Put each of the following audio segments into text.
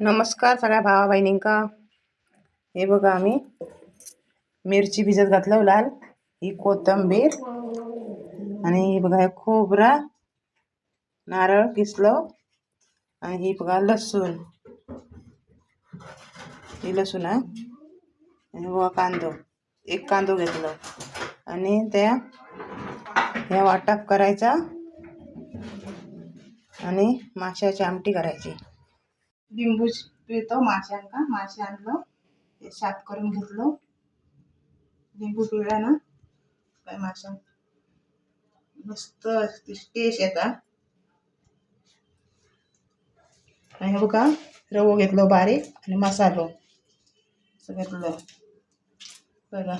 नमस्कार सगळ्या भावा बहिणींका. हे बघा आम्ही. मिरची भिजत घातलं लाल. ही कोथंबीर. आणि ही बघा हे खोबरा नारळ किसलं. आणि ही बघा लसूण. ही लसूण आहे आणि बघा कांदो. एक कांदो घेतलं. आणि त्या ह्या वाटप करायचा. आणि माशाची आमटी करायची. लिंबू पिळतो माशांका मासे आणलं ते साफ करून घेतलं. लिंबू पिळला ना काय माशा. मस्त टेस्ट येतात आणि हे बघा रवो घेतलो बारीक आणि मसालो. असं घेतलं. बघा.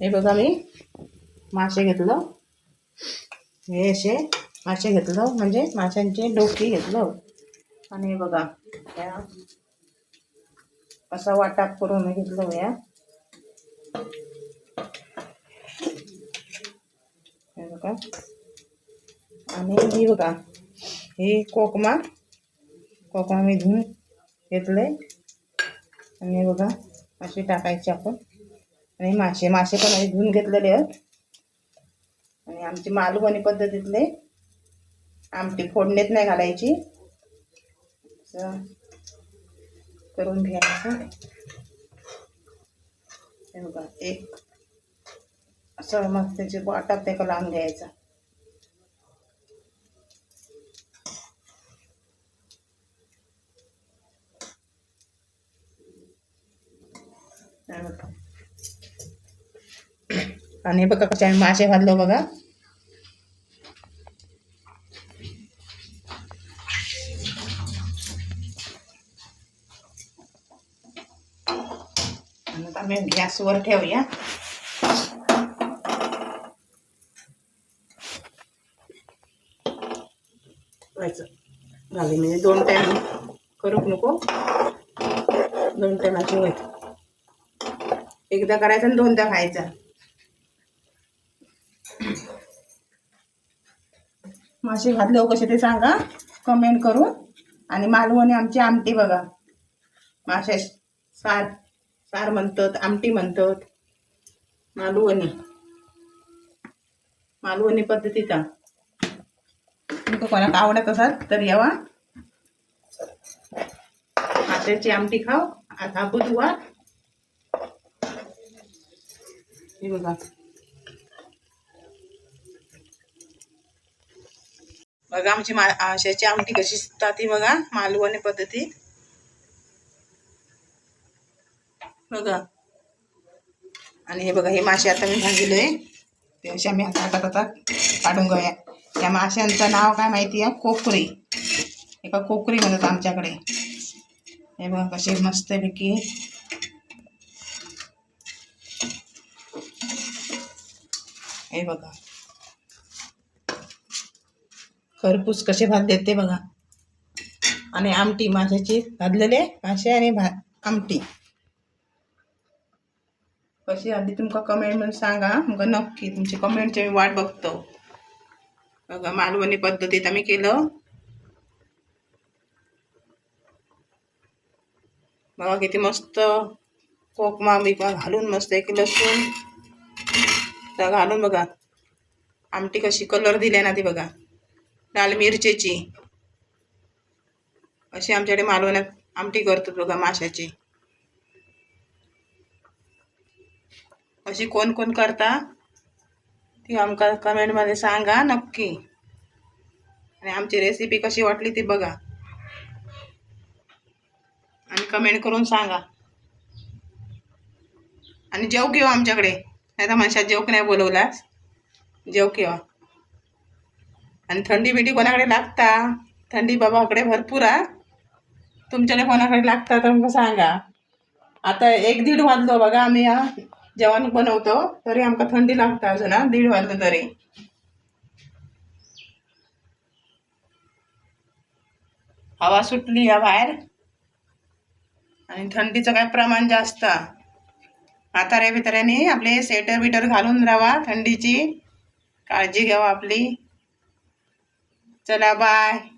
हे बघा मी मासे घेतलं. हे असे मासे घेतलं म्हणजे माशांचे डोकी घेतलं. आणि हे बघा या. असा वाटाप करून घेतलं या. हे बघा. आणि ही बघा ही कोकमा कोकमा मी धुवून घेतले आणि बघा असे टाकायचे आपण. आणि मासे मासे पण आधी धुवून घेतलेले आहेत. आणि आमची मालवणी पद्धतीतले आमटी फोडणीत नाही घालायची. करून घ्यायचं. बघा एक असं मग त्याची वाटात ते लावून घ्यायचा. आणि हे बघा कशा मासे घातलो हो बघा. आणि आम्ही गॅसवर ठेवूया. व्हायचं. झाले म्हणजे दोन टाईम करूक नको. दोन टाइमाची व्हायचं. एकदा करायचं आणि दोनदा खायचं. मासे घातले हो कसे ते सांगा. कमेंट करून. आणि मालवणी आमची आमटी बघा. मासे सार सार म्हणतात आमटी म्हणतात. मालवणी. मालवणी पद्धतीचा. तुमका कोणाक आवडत असाल तर यावा. माशाची आमटी खाव. आता बुधवार. हे बघा. बघा आमची मा माशाची आमटी कशी असतात ती बघा मालवणी पद्धतीत बघा. आणि हे बघा हे मासे आता मी भाजलोय. ते असे आम्ही आता हातात आता काढून घेऊया. त्या माशांचं नाव काय माहिती आहे? कोकरी. एका कोकरी म्हणतात आमच्याकडे. हे बघा कसे मस्तपैकी. हे बघा. खरपूस कसे भात देते बघा. आणि आमटी माशाची भाजलेले मासे आणि भा आमटी. कशी आधी तुमका कमेंट म्हणून सांगा. मग नक्की तुमची कमेंटची मी वाट बघतो. बघा मालवणी पद्धतीत आम्ही केलं. बघा किती मस्त कोकमा बिकमा घालून मस्त एक लसूण. घालून बघा. आमटी कशी कलर दिल्या ना ती बघा. लाल मिरचीची. अशी आमच्याकडे मालवण्यात आमटी करतात बघा माशाची. अशी कोण कोण करता? ती आमका कमेंटमध्ये सांगा नक्की. आणि आमची रेसिपी कशी वाटली ती बघा. आणि कमेंट करून सांगा. आणि जेव घेऊ आमच्याकडे. नाही तर माणसात जेवक नाही बोलवलास. जेव केव्हा आणि थंडी बिंडी कोणाकडे लागता? थंडी बाबाकडे भरपूर आ तुमच्याकडे कोणाकडे लागता तर मग सांगा. आता एक दीड वाजलो बघा आम्ही जेवण बनवतो तरी आमका थंडी लागता अजून दीड वाजलं तरी. हवा सुटली या बाहेर. आणि थंडीचं काय प्रमाण जास्त. म्हाताऱ्या बिताऱ्याने आपले स्वेटर बिटर घालून राहावा थंडीची. काळजी घ्यावा आपली. 再来拜。